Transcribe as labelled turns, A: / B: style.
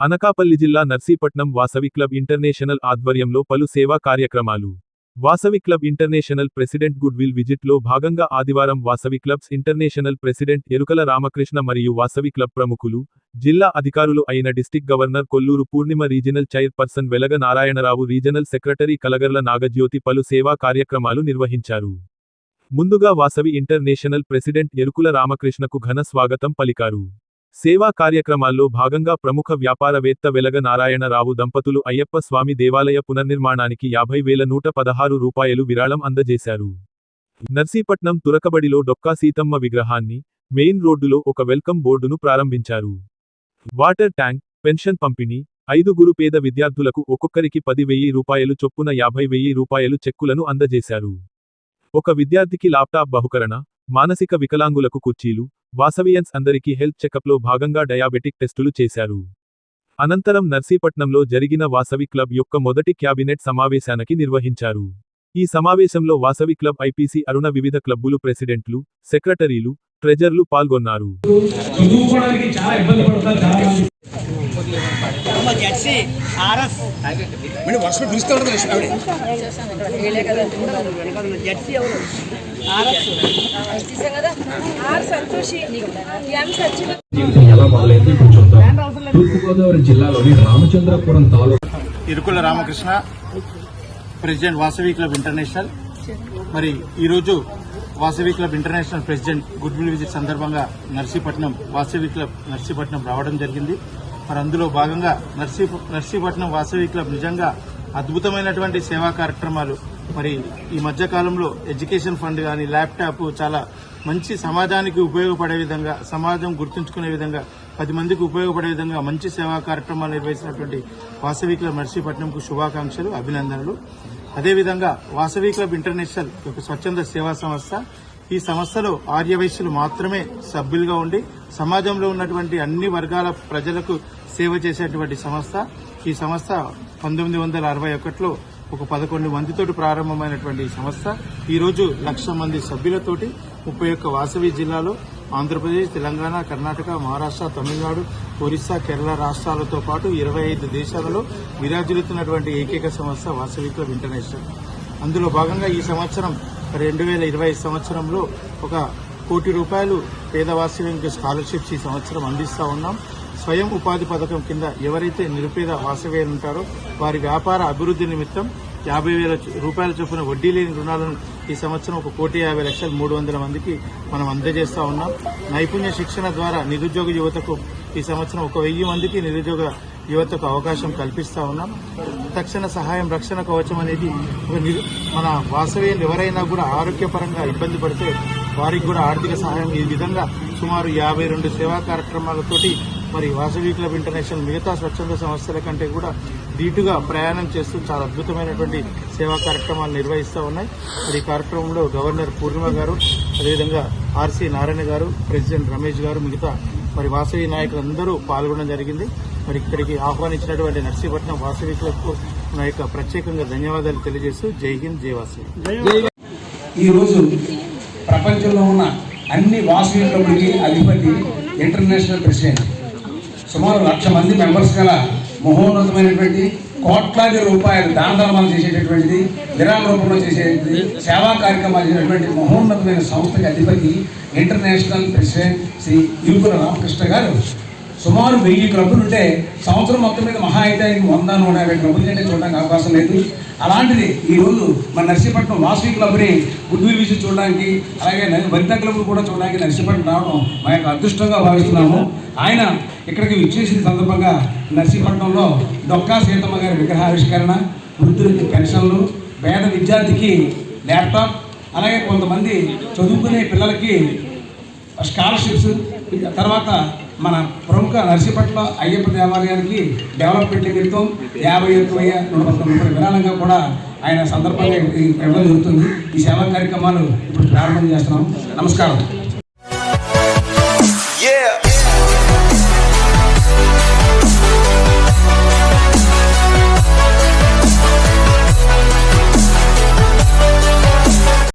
A: అనకాపల్లి జిల్లా Narsipatnam Vasavi club international ఆధ్వర్యంలో పలు సేవా కార్యక్రమాలు. Vasavi club international president good will భాగంగా ఆదివారం Vasavi clubs international president Erukala Ramakrishna మరియు వాసవి క్లబ్ ప్రముఖులు జిల్లా అధికారులు అయిన district governor Kolluru Purnima regional chairperson Velaga Narayanarao regional secretary Kalagarla Nagajyothi పలు సేవా కార్యక్రమాలు నిర్వహించారు. ముందుగా వాసవి ఇంటర్నేషనల్ ప్రెసిడెంట్ ఎరుకుల రామకృష్ణకు ఘన స్వాగతం పలికారు. సేవా కార్యక్రమాల్లో భాగంగా ప్రముఖ వ్యాపారవేత్త వెలగ నారాయణరావు దంపతులు అయ్యప్ప స్వామి దేవాలయ పునర్నిర్మాణానికి యాభై వేల నూట పదహారు రూపాయలు విరాళం అందజేశారు. నర్సీపట్నం తురకబడిలో డొక్కా సీతమ్మ విగ్రహాన్ని మెయిన్ రోడ్డులో ఒక వెల్కమ్ బోర్డును ప్రారంభించారు. వాటర్ ట్యాంక్ పెన్షన్ పంపిణీ ఐదుగురు పేద విద్యార్థులకు ఒక్కొక్కరికి పది వెయ్యి రూపాయలు చొప్పున యాభై వెయ్యి రూపాయలు చెక్కులను అందజేశారు. ఒక విద్యార్థికి ల్యాప్టాప్ బహుకరణ మానసిక వికలాంగులకు కుర్చీలు వాసవియన్స్ అందరికీ హెల్త్ చెకప్లో భాగంగా డయాబెటిక్ టెస్టులు చేశారు. అనంతరం నర్సీపట్నంలో జరిగిన వాసవి క్లబ్ యొక్క మొదటి క్యాబినెట్ సమావేశానికి నిర్వహించారు. ఈ సమావేశంలో వాసవి క్లబ్ ఐపీసీ అరుణ వివిధ క్లబ్బులు ప్రెసిడెంట్లు సెక్రటరీలు ట్రెజర్లు పాల్గొన్నారు.
B: ఆర్ఎస్. వర్షం పిలుస్తూ ఉంటుంది
C: ఎవరు? తూర్పుగోదావరి జిల్లాలోని Ramachandrapuram
B: Irukula Ramakrishna president Vasavi club international. మరి ఈరోజు Vasavi club international president goodwill visit సందర్భంగా నర్సీపట్నం వాసవి క్లబ్ నర్సీపట్నం రావడం జరిగింది. మరి అందులో భాగంగా నర్సీ నర్సీపట్నం వాసవి క్లబ్ నిజంగా అద్భుతమైనటువంటి సేవా కార్యక్రమాలు. మరి ఈ మధ్య కాలంలో ఎడ్యుకేషన్ ఫండ్ కానీ ల్యాప్టాప్ చాలా మంచి సమాజానికి ఉపయోగపడే విధంగా సమాజం గుర్తుంచుకునే విధంగా పది మందికి ఉపయోగపడే విధంగా మంచి సేవా కార్యక్రమాలు నిర్వహించినటువంటి వాసవి క్లబ్ నర్సీపట్నంకు శుభాకాంక్షలు అభినందనలు. అదేవిధంగా వాసవి క్లబ్ ఇంటర్నేషనల్ ఒక స్వచ్ఛంద సేవా సంస్థ. ఈ సంస్థలో ఆర్యవైశ్యులు మాత్రమే సభ్యులుగా ఉండి సమాజంలో ఉన్నటువంటి అన్ని వర్గాల ప్రజలకు సేవ చేసేటువంటి సంస్థ. ఈ సంస్థ పంతొమ్మిది వందల అరవై ఒకటిలో ఒక పదకొండు మందితోటి ప్రారంభమైనటువంటి ఈ సంస్థ. ఈరోజు లక్ష మంది సభ్యులతోటి ముప్పై ఒక్క వాసవి జిల్లాలో ఆంధ్రప్రదేశ్ తెలంగాణ కర్ణాటక మహారాష్ట్ర తమిళనాడు ఒరిస్సా కేరళ రాష్ట్రాలతో పాటు ఇరవై ఐదు దేశాలలో విరాజిల్లుతున్నటువంటి ఏకైక సంస్థ వాసవి క్లబ్ ఇంటర్నేషనల్. అందులో భాగంగా ఈ సంవత్సరం రెండు వేల ఇరవై సంవత్సరంలో ఒక కోటి రూపాయలు పేదవాసీలకు స్కాలర్షిప్స్ ఈ సంవత్సరం అందిస్తూ ఉన్నాం. స్వయం ఉపాధి పథకం కింద ఎవరైతే నిరుపేద వాసవేలు ఉంటారో వారి వ్యాపార అభివృద్ధి నిమిత్తం యాభై వేల రూపాయల చొప్పున వడ్డీ లేని రుణాలను ఈ సంవత్సరం ఒక కోటి యాభై లక్షలు మూడు వందల మందికి మనం అందజేస్తా ఉన్నాం. నైపుణ్య శిక్షణ ద్వారా నిరుద్యోగ యువతకు ఈ సంవత్సరం ఒక వెయ్యి మందికి నిరుద్యోగ యువతకు అవకాశం కల్పిస్తా ఉన్నాం. తక్షణ సహాయం రక్షణ కవచం అనేది మన వాసవేయులు ఎవరైనా కూడా ఆరోగ్యపరంగా ఇబ్బంది పడితే వారికి కూడా ఆర్థిక సహాయం ఈ విధంగా సుమారు యాభై రెండు సేవా కార్యక్రమాలతోటి మరి వాసవి క్లబ్ ఇంటర్నేషనల్ మిగతా స్వచ్ఛంద సంస్థల కంటే కూడా ధీటుగా ప్రయాణం చేస్తూ చాలా అద్భుతమైనటువంటి సేవా కార్యక్రమాలు నిర్వహిస్తూ ఉన్నాయి. మరి ఈ కార్యక్రమంలో గవర్నర్ పూర్ణిమ గారు అదేవిధంగా ఆర్సీ నారాయణ గారు ప్రెసిడెంట్ రమేష్ గారు మిగతా మరి వాసవి నాయకులందరూ పాల్గొనడం జరిగింది. మరి ఇక్కడికి ఆహ్వానించినటువంటి నర్సీపట్నం వాసవి క్లబ్కు నా యొక్క ప్రత్యేకంగా ధన్యవాదాలు తెలియజేస్తూ జై హింద్ జై వాసవి.
D: ఈరోజు ప్రపంచంలో ఉన్న అన్ని వాసవి అధిపతి ఇంటర్నేషనల్ ప్రెసిడెంట్. సుమారు లక్ష మంది మెంబర్స్ గల మహోన్నతమైనటువంటి కోట్లాది రూపాయలు దానధర్మాలు చేసేటటువంటిది విరామ రూపంలో చేసేది సేవా కార్యక్రమాలు చేసేటువంటి మహోన్నతమైన సంస్థకి అధిపతి ఇంటర్నేషనల్ ప్రెసిడెంట్ శ్రీ ఇరుకుల రామకృష్ణ గారు. సుమారు వెయ్యి క్లబ్బులు ఉంటే సంవత్సరం మొత్తం మీద మహా అయితే వంద నూట యాభై క్లబ్బులు కంటే చూడడానికి అవకాశం లేదు. అలాంటిది ఈ రోజు మన నర్సీపట్నం వాసవి క్లబ్ని గుడ్ విల్ చూడడానికి అలాగే వనిత వనితా క్లబ్ కూడా చూడడానికి నర్సీపట్నం రావడం మా యొక్క అదృష్టంగా భావిస్తున్నాము. ఆయన ఇక్కడికి విచ్చేసిన సందర్భంగా నర్సీపట్నంలో డొక్కా సీతమ్మ గారి విగ్రహావిష్కరణ వృద్ధులకి పెన్షన్లు పేద విద్యార్థికి ల్యాప్టాప్ అలాగే కొంతమంది చదువుకునే పిల్లలకి స్కాలర్షిప్స్ తర్వాత మన ప్రముఖ నర్సీపట్ల అయ్యప్ప దేవాలయానికి డెవలప్మెంట్ నిమిత్తం యాభై ఒక్క వెయ్యి నూట పంతొమ్మిది విరాళంగా కూడా ఆయన సందర్భంగా ఇవ్వడం జరుగుతుంది. ఈ సేవా కార్యక్రమాలు ఇప్పుడు ప్రారంభం చేస్తున్నాం. నమస్కారం.
E: Yeah.